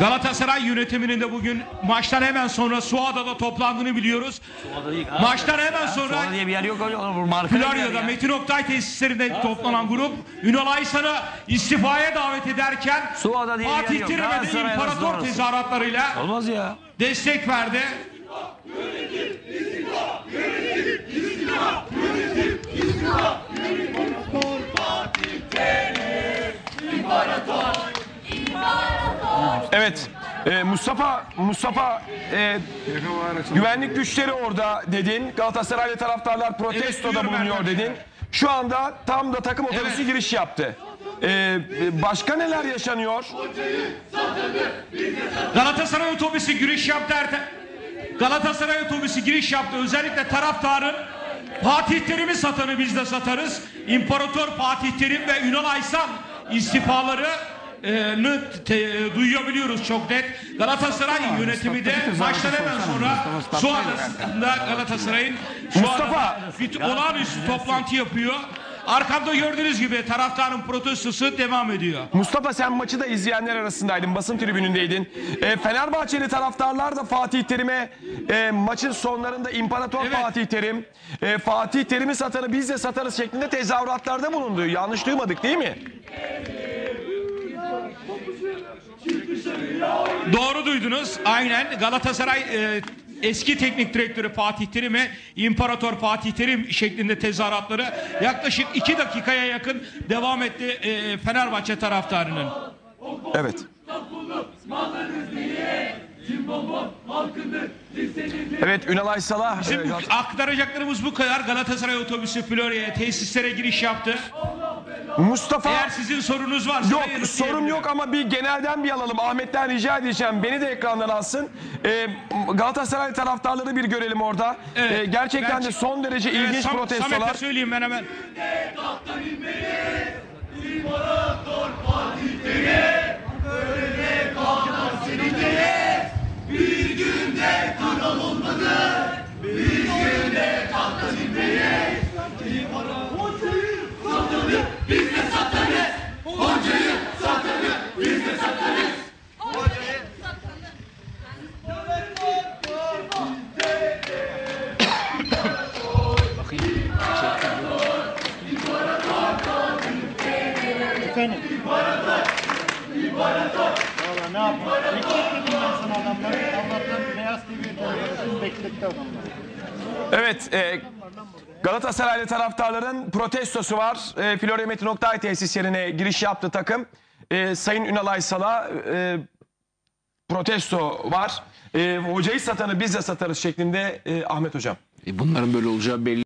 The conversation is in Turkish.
Galatasaray yönetiminin de bugün maçtan hemen sonra Suada'da toplandığını biliyoruz. Maçtan hemen sonra Sonra diye bir yer yok. Florya'da Metin Oktay tesislerinde toplanan grup Ünal Aysan'ı istifaya davet ederken Suada diye bir yer Fatih yok. Terim'e imparator tezahüratlarıyla Olmaz ya. destek verdi. Evet. Ee, Mustafa Mustafa e, güvenlik güçleri orada dedin. Galatasaraylı taraftarlar protestoda duyuyorum bulunuyor Erkan. dedin. Şu anda tam da takım otobüsü Evet. giriş yaptı. Ee, başka neler yaşanıyor? Galatasaray otobüsü giriş yaptı Erte. Galatasaray otobüsü giriş yaptı. Özellikle taraftarın Fatih Terim'i satanı biz de satarız. İmparator Fatih Terim ve Ünal Aysan istifaları e, duyabiliyoruz çok net. Galatasaray yönetimi de maçtan hemen sonra su arasında Galatasaray'ın Mustafa! anda bir olağanüstü toplantı yapıyor. Arkamda gördüğünüz gibi taraftarın protestosu devam ediyor. Mustafa sen maçı da izleyenler arasındaydın. Basın tribünündeydin. Ee, Fenerbahçeli taraftarlar da Fatih Terim'e e, maçın sonlarında İmparator Evet. Fatih Terim, e, Fatih Terim'i satanı biz de satarız şeklinde tezahüratlarda bulundu. Yanlış duymadık değil mi? Doğru duydunuz. Aynen Galatasaray e, eski teknik direktörü Fatih Terim'e İmparator Fatih Terim şeklinde tezahüratları yaklaşık iki dakikaya yakın devam etti e, Fenerbahçe taraftarının. Evet. Evet Ünal Aysal'a Bizim e, aktaracaklarımız bu kadar. Galatasaray otobüsü Florya'ya tesislere giriş yaptı. Mustafa Eğer sizin sorunuz varsa Yok yanıtlayabilirim. sorum yok ama bir genelden bir alalım. Ahmet'ten rica edeceğim. Beni de ekrandan alsın. Ee, Galatasaray taraftarları bir görelim orada. Evet, Ee, gerçekten ben- de son derece Evet, ilginç Sam- protestolar. Samet'e söyleyeyim ben hemen. Efendim? Valla ne yapayım? Bekletmedim ben sana adamları. Allah'tan Beyaz TV'ye televizyonu bekletti adamlar. Evet, e, Galatasaraylı taraftarların protestosu var. E, Florya Metin Oktay tesislerine giriş yaptı takım. E, Sayın Ünal Aysal'a e, protesto var. E, hocayı satanı biz de satarız şeklinde e, Ahmet Hocam. E bunların böyle olacağı belli.